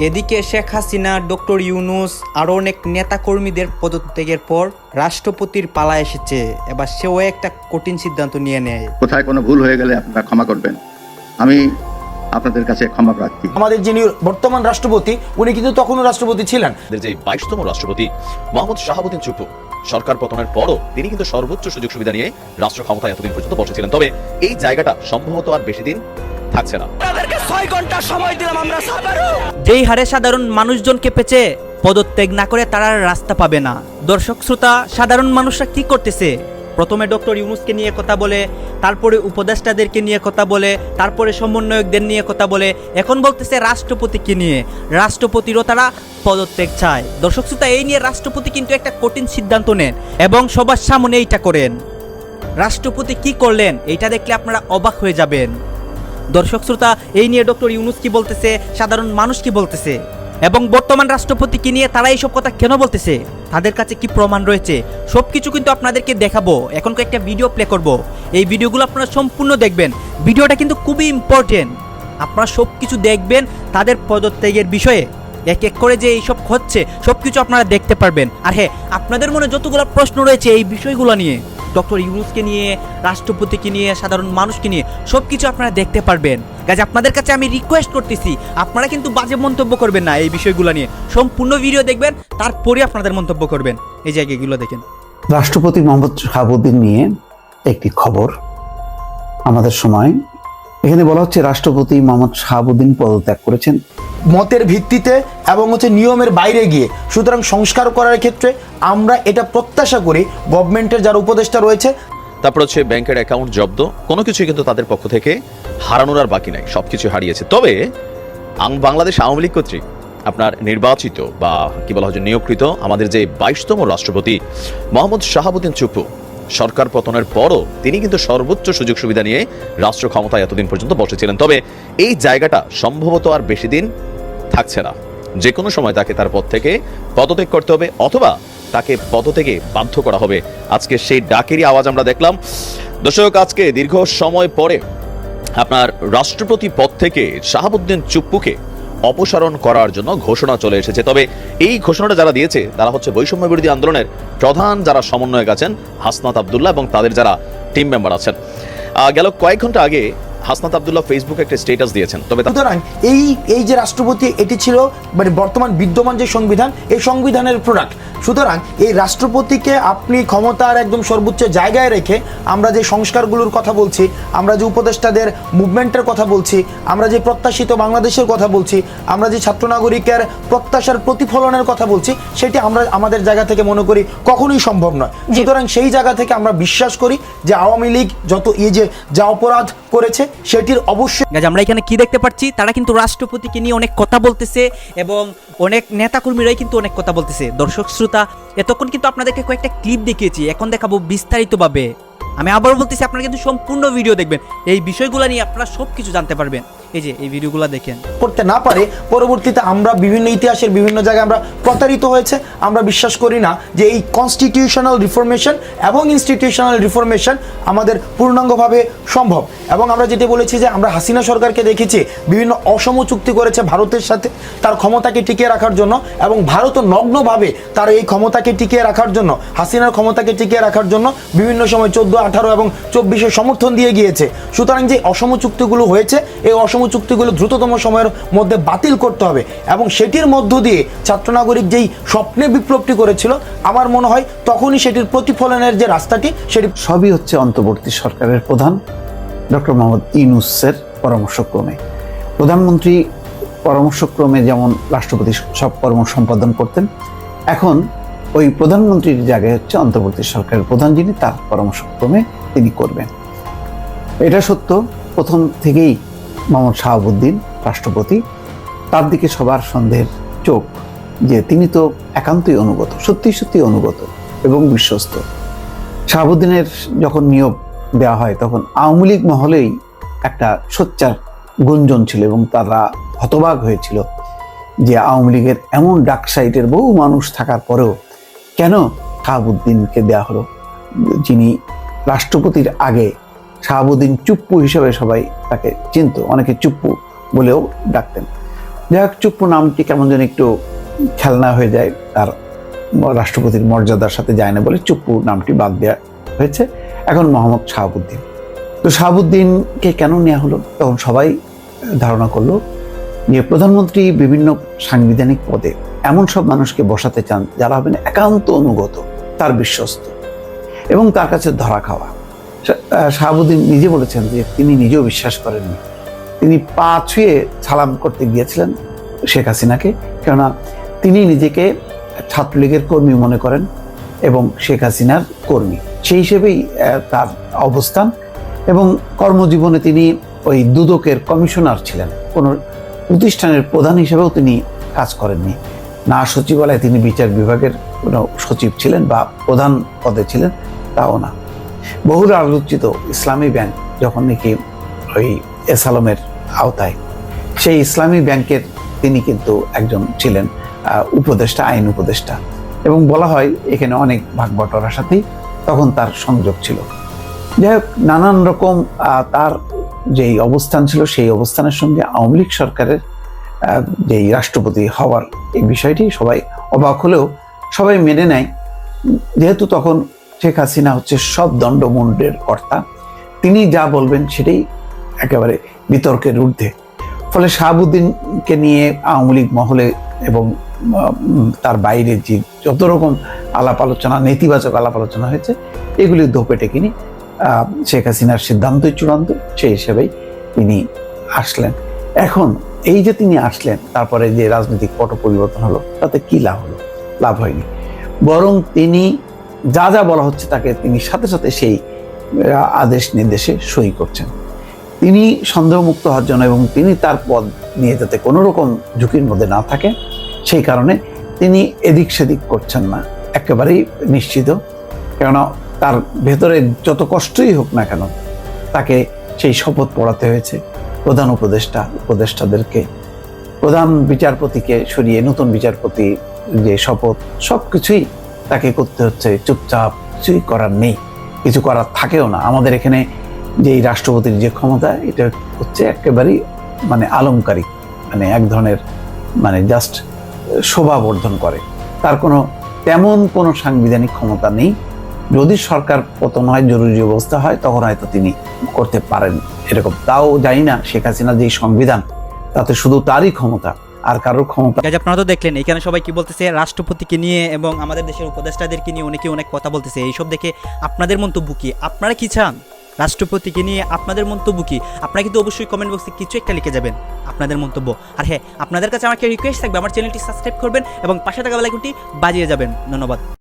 এদিকে শেখ হাসিনা ডক্টর ইউনুস আরও অনেক নেতাকর্মীদের পদত্যাগের পর রাষ্ট্রপতির পালা এসেছে। এবার সেও একটা কঠিন সিদ্ধান্ত নিয়ে নেয়। কোথায় কোনো ভুল হয়ে গেলে আপনারা ক্ষমা করবেন। আমি আপনাদের কাছে ক্ষমা প্রার্থী। আমাদের যিনি বর্তমান রাষ্ট্রপতি উনি কিন্তু তখনও রাষ্ট্রপতি ছিলেন। যে বাইশতম রাষ্ট্রপতি মোহাম্মদ শাহাবুদ্দিন চুপ্পু সরকার পতনের পরও তিনি কিন্তু সর্বোচ্চ সুযোগ সুবিধা নিয়ে রাষ্ট্র ক্ষমতায় এতদিন পর্যন্ত বসেছিলেন। তবে এই জায়গাটা সম্ভবত আর বেশি দিন থাকছে না। যেই হারে সাধারণ মানুষজন কেঁপেছে পদত্যাগ না করে তারা রাস্তা পাবে না। দর্শক, শ্রোতা, সাধারণ মানুষরা কি করতেছে? প্রথমে ডক্টর ইউনুসকে নিয়ে কথা বলে, তারপরে উপদেষ্টাদেরকে নিয়ে কথা বলে, তারপরে সমন্বয়কদের নিয়ে কথা বলে, এখন বলতেছে রাষ্ট্রপতিকে নিয়ে। রাষ্ট্রপতিরও তারা পদত্যাগ চায়। দর্শক, শ্রোতা, এই নিয়ে রাষ্ট্রপতি কিন্তু একটা কঠিন সিদ্ধান্ত নেন এবং সবার সামনে এইটা করেন। রাষ্ট্রপতি কি করলেন, এইটা দেখলে আপনারা অবাক হয়ে যাবেন। দর্শক শ্রোতা, এই নিয়ে ডক্টর ইউনুস কি বলতেছে? সাধারণ মানুষ কি বলতেছে? এবং বর্তমান রাষ্ট্রপতিকে নিয়ে তারা এইসব কথা কেন বলতেছে? তাদের কাছে কি প্রমাণ রয়েছে? সব কিছু কিন্তু আপনাদেরকে দেখাবো। এখন একটা ভিডিও প্লে করব। এই ভিডিওগুলো আপনারা সম্পূর্ণ দেখবেন। ভিডিওটা কিন্তু খুবই ইম্পর্টেন্ট আপনারা সব কিছু দেখবেন তাদের পদত্যাগের বিষয়ে। এক এক করে যে এইসব হচ্ছে সব কিছু আপনারা দেখতে পারবেন। আর হ্যাঁ আপনাদের মনে যতগুলো প্রশ্ন রয়েছে এই বিষয়গুলো নিয়ে ডক্টর ইউনুসকে নিয়ে, রাষ্ট্রপতিকে নিয়ে, সাধারণ মানুষকে নিয়ে সব কিছু আপনারা দেখতে পারবেন। গাছ আপনাদের কাছে আমি রিকোয়েস্ট করতেছি, আপনারা কিন্তু বাজে মন্তব্য করবেন না এই বিষয়গুলো নিয়ে। সম্পূর্ণ ভিডিও দেখবেন, তারপরে আপনাদের মন্তব্য করবেন। এই জায়গাগুলো দেখেন। রাষ্ট্রপতি মোহাম্মদ শাহাবুদ্দিন নিয়ে একটি খবর আমাদের সময়। এখানে বলা হচ্ছে রাষ্ট্রপতি মোহাম্মদ শাহাবুদ্দিন পদত্যাগ করেছেন। মতের ভিত্তিতে এবং হচ্ছে নিয়মের বাইরে গিয়ে। সুতরাং সংস্কার করার ক্ষেত্রে আমরা এটা প্রত্যাশা করি, গভর্নমেন্টের যারা উপদেষ্টা রয়েছে। তারপর হচ্ছে ব্যাংকের অ্যাকাউন্ট জব্দ, কোনো কিছুই কিন্তু তাদের পক্ষ থেকে হারানোর আর বাকি নাই, সবকিছু হারিয়েছে। তবে বাংলাদেশ আওয়ামী লীগ কর্তৃক আপনার নির্বাচিত বা কি বলা যে নিয়োগকৃত আমাদের যে বাইশতম রাষ্ট্রপতি মোহাম্মদ শাহাবুদ্দিন চুপু সরকার পতনের পরও তিনি কিন্তু সর্বোচ্চ সুযোগ সুবিধা নিয়ে রাষ্ট্র ক্ষমতায় এতদিন পর্যন্ত বসেছিলেন তবে এই জায়গাটা সম্ভবত আর বেশি দিন থাকছে না। যে কোনো সময় তাকে তার পদ থেকে পদত্যাগ করতে হবে অথবা তাকে পদ থেকে বাধ্য করা হবে। আজকে সেই ডাকেরই আওয়াজ আমরা দেখলাম। দর্শক, আজকে দীর্ঘ সময় পরে আপনার রাষ্ট্রপতি পদ থেকে শাহাবুদ্দিন চুপ্পুকে অপসারণ করার জন্য ঘোষণা চলে এসেছে। তবে এই ঘোষণাটা যারা দিয়েছে, তারা হচ্ছে বৈষম্য বিরোধী আন্দোলনের প্রধান যারা সমন্বয়ক আছেন, হাসনাত আবদুল্লাহ এবং তাদের যারা টিম মেম্বার আছেন। গেল কয়েক ঘণ্টা আগে হাসনাত আবদুল্লাহ ফেসবুকে একটা স্টেটাস দিয়েছেন। তবে সুতরাং এই এই যে রাষ্ট্রপতি এটি ছিল মানে বর্তমান বিদ্যমান যে সংবিধান এই সংবিধানের প্রোডাক্ট সুতরাং এই রাষ্ট্রপতিকে আপনি ক্ষমতার একদম সর্বোচ্চ জায়গায় রেখে আমরা যে সংস্কারগুলোর কথা বলছি আমরা যে উপদেষ্টাদের মুভমেন্টের কথা বলছি আমরা যে প্রত্যাশিত বাংলাদেশের কথা বলছি আমরা যে ছাত্র নাগরিকের প্রত্যাশার প্রতিফলনের কথা বলছি সেটি আমরা আমাদের জায়গা থেকে মনে করি কখনোই সম্ভব নয়। সুতরাং সেই জায়গা থেকে আমরা বিশ্বাস করি যে আওয়ামী লীগ যত এই যে যা অপরাধ করেছে সেটির অবশ্যই আমরা এখানে কি দেখতে পাচ্ছি? তারা কিন্তু রাষ্ট্রপতিকে নিয়ে অনেক কথা বলতেছে এবং অনেক নেতাকর্মীরাই কিন্তু অনেক কথা বলতেছে। দর্শক, শ্রোতা, এতক্ষণ কিন্তু আপনাদেরকে কয়েকটা ক্লিপ দেখিয়েছি। এখন দেখাবো বিস্তারিতভাবে। আমি আবার বলতেছি, আপনারা কিন্তু সম্পূর্ণ ভিডিও দেখবেন। এই বিষয়গুলো নিয়ে আপনারা সব কিছু জানতে পারবেন। এই যে, এই ভিডিওগুলো দেখেন। করতে না পারে, পরবর্তীতে আমরা বিভিন্ন ইতিহাসের বিভিন্ন জায়গায় আমরা প্রতারিত হয়েছে। আমরা বিশ্বাস করি না যে এই কনস্টিটিউশনাল রিফরমেশন এবং ইনস্টিটিউশনাল রিফরমেশন আমাদের পূর্ণাঙ্গভাবে সম্ভব। এবং আমরা যেটি বলেছি যে, আমরা হাসিনা সরকারকে দেখেছি বিভিন্ন অসম চুক্তি করেছে ভারতের সাথে তার ক্ষমতাকে টিকিয়ে রাখার জন্য এবং ভারতও নগ্নভাবে তার এই ক্ষমতাকে টিকিয়ে রাখার জন্য, হাসিনার ক্ষমতাকে টিকিয়ে রাখার জন্য বিভিন্ন সময় চোদ্দ, আঠারো এবং চব্বিশে সমর্থন দিয়ে গিয়েছে। সুতরাং যে অসম চুক্তিগুলো হয়েছে, এই অসম চুক্তিগুলো দ্রুততম সময়ের মধ্যে বাতিল করতে হবে এবং সেটির মধ্য দিয়ে ছাত্র নাগরিক যেই স্বপ্নে বিপ্লবটি করেছিল, আমার মনে হয় তখনই সেটির প্রতিফলনের যে রাস্তাটি সেটি সবই হচ্ছে অন্তর্বর্তী সরকারের প্রধান ডক্টর মোহাম্মদ ইউনুসের পরামর্শক্রমে। প্রধানমন্ত্রী পরামর্শক্রমে যেমন রাষ্ট্রপতি সব কর্ম সম্পাদন করতেন, এখন ওই প্রধানমন্ত্রীর জায়গায় হচ্ছে অন্তর্বর্তী সরকারের প্রধান যিনি, তার পরামর্শক্রমে তিনি করবেন। এটা সত্য, প্রথম থেকেই মোহাম্মদ শাহাবুদ্দিন, রাষ্ট্রপতি। তার দিকে সবার সন্দেহের চোখ যে তিনি তো একান্তই অনুগত, সত্যি সত্যি অনুগত এবং বিশ্বস্ত। শাহাবুদ্দিনের যখন নিয়োগ দেওয়া হয়, তখন আওয়ামী লীগ মহলেই একটা সোচ্চার গুঞ্জন ছিল এবং তারা হতবাক হয়েছিল যে আওয়ামী লীগের এমন ডাক সাইটের বহু মানুষ থাকার পরেও কেন শাহাবুদ্দিনকে দেওয়া হলো? যিনি রাষ্ট্রপতির আগে শাহাবুদ্দিন চুপ্পু হিসেবে সবাই তাকে চিনত। অনেকে চুপ্পু বলেও ডাকতেন। যাই হোক চুপ্পু নামটি কেমন যেন একটু খেলনা হয়ে যায় তার রাষ্ট্রপতির মর্যাদার সাথে যায় না বলে চুপ্পু নামটি বাদ দেওয়া হয়েছে। এখন মোহাম্মদ শাহাবুদ্দিন। তো শাহাবুদ্দিনকে কেন নেওয়া হলো? তখন সবাই ধারণা করল যে প্রধানমন্ত্রী বিভিন্ন সাংবিধানিক পদে এমন সব মানুষকে বসাতে চান যারা হবেন একান্ত অনুগত, তার বিশ্বস্ত এবং তার কাছে ধরা খাওয়া। শাহাবুদ্দিন নিজে বলেছেন যে তিনি নিজেও বিশ্বাস করেননি। তিনি পা ছুঁয়ে সালাম করতে গিয়েছিলেন শেখ হাসিনাকে, কেননা তিনি নিজেকে ছাত্রলীগের কর্মী মনে করেন এবং শেখ হাসিনার কর্মী। সেই হিসেবেই তার অবস্থান এবং কর্মজীবনে তিনি ওই দুদকের কমিশনার ছিলেন। কোনো প্রতিষ্ঠানের প্রধান হিসেবেও তিনি কাজ করেননি। না সচিবালয়ে তিনি বিচার বিভাগের কোনো সচিব ছিলেন বা প্রধান পদে ছিলেন, তাও না। বহুল আলোচিত ইসলামী ব্যাংক যখন নাকি ওই এস আলমের আওতায়, সেই ইসলামী ব্যাংকের তিনি কিন্তু একজন ছিলেন উপদেষ্টা, আইন উপদেষ্টা। এবং বলা হয় এখানে অনেক ভাগ বটরার সাথেই তখন তার সংযোগ ছিল। যাই হোক, নানান রকম তার যেই অবস্থান ছিল, সেই অবস্থানের সঙ্গে আওয়ামী লীগ সরকারের যেই রাষ্ট্রপতি হওয়ার এই বিষয়টি সবাই অবাক হলেও সবাই মেনে নেয়। যেহেতু তখন শেখ হাসিনা হচ্ছে সব দণ্ডমুণ্ডের কর্তা। তিনি যা বলবেন সেটাই একেবারে বিতর্কের ঊর্ধ্বে। ফলে শাহাবুদ্দিনকে নিয়ে আওয়ামী লীগ মহলে এবং তার বাইরে যে যত রকম আলাপ আলোচনা, নেতিবাচক আলাপ আলোচনা হয়েছে এগুলি ধোপে টেকিনি শেখ হাসিনার সিদ্ধান্তই চূড়ান্ত, সেই হিসেবেই তিনি আসলেন। এখন এই যে তিনি আসলেন, তারপরে যে রাজনৈতিক পট পরিবর্তন হলো, তাতে কি লাভ হলো? লাভ হয়নি। বরং তিনি যা যা বলা হচ্ছে তাকে তিনি সাথে সাথে সেই আদেশ নির্দেশে সই করছেন। তিনি সন্দেহমুক্ত হওয়ার জন্য এবং তিনি তার পদ নিয়ে যাতে কোনো রকম ঝুঁকির মধ্যে না থাকে সেই কারণে তিনি এদিক সেদিক করছেন না। একেবারেই নিশ্চিত, কেননা তার ভেতরে যত কষ্টই হোক না কেন, তাকে সেই শপথ পড়াতে হয়েছে। প্রধান উপদেষ্টা, উপদেষ্টাদেরকে, প্রধান বিচারপতিকে সরিয়ে নতুন বিচারপতি যে শপথ সব কিছুই তাকে করতে হচ্ছে, চুপচাপ কিছুই করার নেই। কিছু করার থাকেও না। আমাদের এখানে যে রাষ্ট্রপতির যে ক্ষমতা, এটা হচ্ছে একেবারেই মানে আলংকারিক মানে এক ধরনের মানে জাস্ট শোভাবর্ধন করে। তার কোনো, তেমন কোনো সাংবিধানিক ক্ষমতা নেই। যদি সরকার পতন হয়, জরুরি অবস্থা হয়, তখন হয়তো তিনি করতে পারেন এরকম। তাও জানি না, শেখ হাসিনা যেই সংবিধান, তাতে শুধু তারই ক্ষমতা আর কারোর ক্ষমতা আপনারা তো দেখলেন, এখানে সবাই কি বলতেছে? রাষ্ট্রপতিকে নিয়ে এবং আমাদের দেশের উপদেষ্টাদেরকে নিয়ে অনেকে অনেক কথা বলতেছে। এইসব দেখে আপনাদের মন্তব্য কি? আপনারা কি চান? রাষ্ট্রপতিকে নিয়ে আপনাদের মন্তব্য কি? আপনারা কিন্তু অবশ্যই কমেন্ট বক্সে কিছু একটা লিখে যাবেন, আপনাদের মন্তব্য। আর হ্যাঁ আপনাদের কাছে আমাকে রিকোয়েস্ট থাকবে, আমার চ্যানেলটি সাবস্ক্রাইব করবেন এবং পাশে থাকা বেলাইকনটি বাজিয়ে যাবেন। ধন্যবাদ।